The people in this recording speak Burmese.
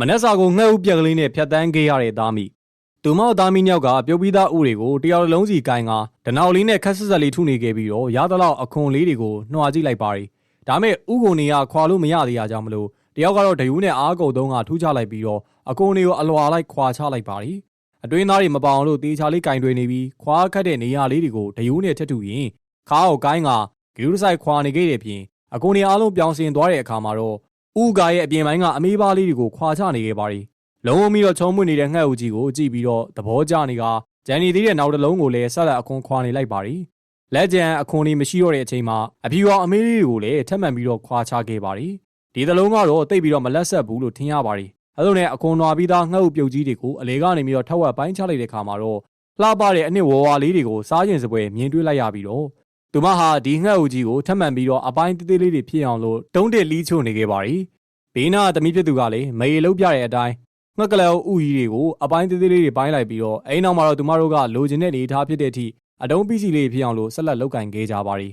မနက်စာကိုငှက်ဥပြက်ကလေးနဲ့ဖြတ်တန်းခဲ့ရတဲ့သားမိသူမောက်သားမိညောက်ကပြုတ်ပြီးသားဥတွေကိုတယောက်တစ်လုံးစီကိုင်းကဒနောက်လေးနဲ့ခက်ဆက်ဆက်လေးထုနေခဲ့ပြီးတော့ရသလောက်အခွန်လေးတွေကိုနှွာကြည့်လိုက်ပါရီဒါမဲ့ဥကိုနေကခွာလို့မရသေးတာကြောင့်မလို့တယောက်ကတော့ဒယူးနဲ့အားကုတ်သုံးကထူးချလိုက်ပြီးတော့အကွန်တွေကိုအလွာလိုက်ခွာချလိုက်ပါရီအတွင်းသားတွေမပေါအောင်လို့တေချာလေးကင်တွေနေပြီးခွာခတ်တဲ့နေရာလေးတွေကိုဒယူးနဲ့ထက်ထူရင်ခါကိုကိုင်းကဂရုတစိုက်ခွာနေခဲ့တဲ့ပြင်အကွန်တွေအားလုံးပြောင်းစင်သွားတဲ့အခါမှာတော့ ဥကာရဲ့အပြင်ပိုင်းကအမေးပါးလေးတွေကိုခွာချနေခဲ့ပါရီလုံးဝပြီးတော့ချုံမွေ့နေတဲ့ငှက်ဦးကြီးကိုကြည့်ပြီးတော့သဘောကျနေကဂျန်နီသေးတဲ့နောက်တစ်လုံးကိုလည်းဆက်လက်အခွန်ခွာနေလိုက်ပါရီလက်ကျန်အခွန်လေးမရှိတော့တဲ့အချိန်မှာအဖြူအောင်အမေးလေးတွေကိုလည်းထပ်မံပြီးတော့ခွာချခဲ့ပါရီဒီသလုံးကတော့တိတ်ပြီးတော့မလက်ဆက်ဘူးလို့ထင်ရပါရီအဲလိုနဲ့အခွန်နွာပြီးသားငှက်ဦးပြုတ်ကြီးတွေကိုအလေကနေပြီးတော့ထက်ဝက်ပိုင်းချလိုက်တဲ့ခါမှာတော့လှပတဲ့အနှစ်ဝဝလေးတွေကိုစားကျင်စပွဲမြင်တွေ့လိုက်ရပြီးတော့ သူမဟာဒီငှက်ဦးကြီးကိုထပ်မံပြီးတော့အပိုင်းသေးသေးလေးတွေဖြစ်အောင်လို့တုံးတက်လီးချို့နေခဲ့ပါရီဘေးနာသမီးဖြစ်သူကလည်းမေရီလုံးပြတဲ့အတိုင်းငှက်ကလေးဥကြီးတွေကိုအပိုင်းသေးသေးလေးတွေပိုင်းလိုက်ပြီးတော့အဲ့နောက်မှာတော့သူမတို့ကလိုချင်တဲ့အနေအထားဖြစ်တဲ့အထိအတုံးပီစီလေးဖြစ်အောင်လို့ဆက်လက်လုပ်ကင်ခဲ့ကြပါရီ